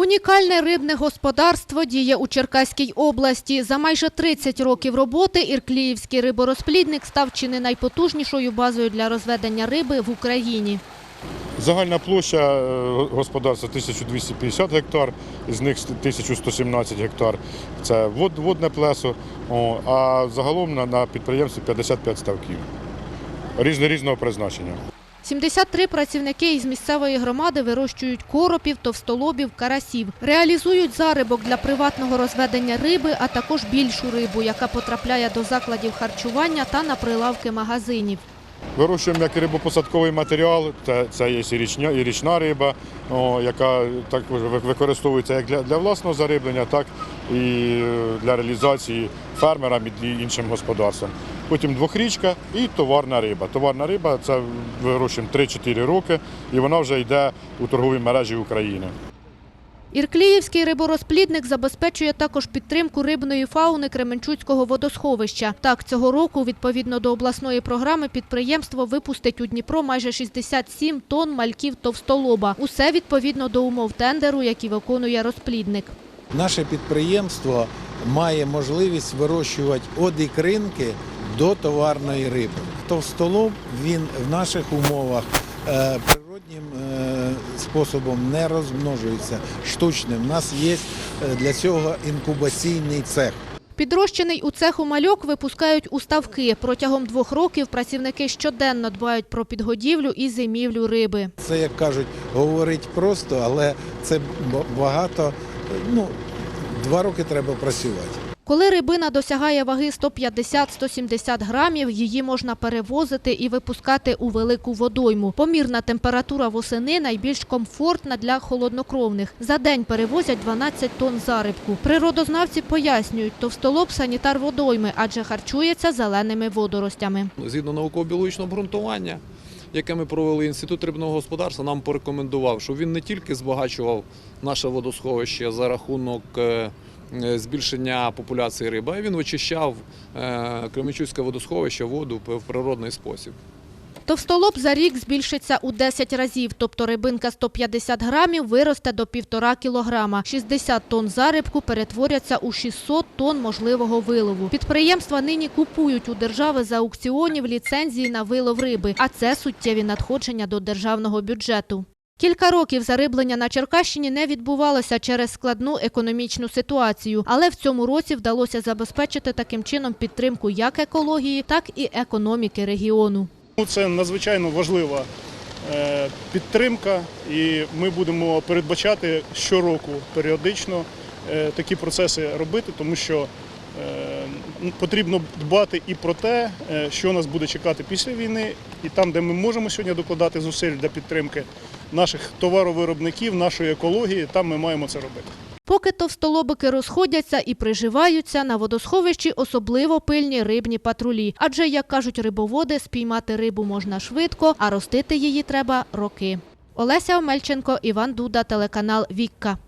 Унікальне рибне господарство діє у Черкаській області. За майже 30 років роботи Іркліївський риборозплідник став чи не найпотужнішою базою для розведення риби в Україні. Загальна площа е, господарства 1250 гектар, з них 1117 гектар це вод- водне плесо, а загалом на, підприємстві 55 ставків різно, різного призначення. 73 працівники із місцевої громади вирощують коропів, товстолобів, карасів. Реалізують зарибок для приватного розведення риби, а також більшу рибу, яка потрапляє до закладів харчування та на прилавки магазинів. Вирощуємо як рибопосадковий матеріал, це, це є і річня, і річна риба, о, яка також використовується як для, для власного зариблення, так і е, для реалізації фермерам і іншим господарствам. Потім двохрічка і товарна риба. Товарна риба це вирощуємо 3-4 роки, і вона вже йде у торговій мережі України. Іркліївський риборозплідник забезпечує також підтримку рибної фауни Кременчуцького водосховища. Так, цього року, відповідно до обласної програми, підприємство випустить у Дніпро майже 67 тонн мальків товстолоба. Усе відповідно до умов тендеру, які виконує розплідник. Наше підприємство має можливість вирощувати від ікринки до товарної риби. Товстолоб він в наших умовах е, способом не розмножується штучним. У нас є е, для цього інкубаційний цех. Підрощений у цеху мальок випускають у ставки. Протягом двох років працівники щоденно дбають про підгодівлю і зимівлю риби. Це, як кажуть, говорить просто, але це багато. е, Ну, два роки треба працювати. Коли рибина досягає ваги 150-170 грамів, її можна перевозити і випускати у велику водойму. Помірна температура восени найбільш комфортна для холоднокровних. За день перевозять 12 тонн зарибку. Природознавці пояснюють, товстолоб – санітар водойми, адже харчується зеленими водоростями. Згідно науково-біологічного обґрунтування, яке ми провели інститут рибного господарства, нам порекомендував, що він не тільки збагачував наше водосховище за рахунок е, збільшення популяції риби, він вичищав е, Кременчуцьке водосховище воду в природний спосіб. Товстолоб за рік збільшиться у 10 разів, тобто рибинка 150 грамів виросте до 1,5 кілограма. 60 тонн зарибку перетворяться у 600 тонн можливого вилову. Підприємства нині купують у держави за аукціонів ліцензії на вилов риби, а це суттєві надходження до державного бюджету. Кілька років зариблення на Черкащині не відбувалося через складну економічну ситуацію, але в цьому році вдалося забезпечити таким чином підтримку як екології, так і економіки регіону. Ну, Це надзвичайно важлива е, підтримка, і ми будемо передбачати щороку періодично е, такі процеси робити, тому що потрібно дбати і про те, е, що нас буде чекати після війни, і там, де ми можемо сьогодні докладати зусиль для підтримки наших товаровиробників, нашої екології, там ми маємо це робити. Поки товстолобики розходяться і приживаються, на водосховищі особливо пильні рибні патрулі. Адже, як кажуть рибоводи, спіймати рибу можна швидко, а ростити її треба роки. Олеся Омельченко, Іван Дуда, телеканал Вікка.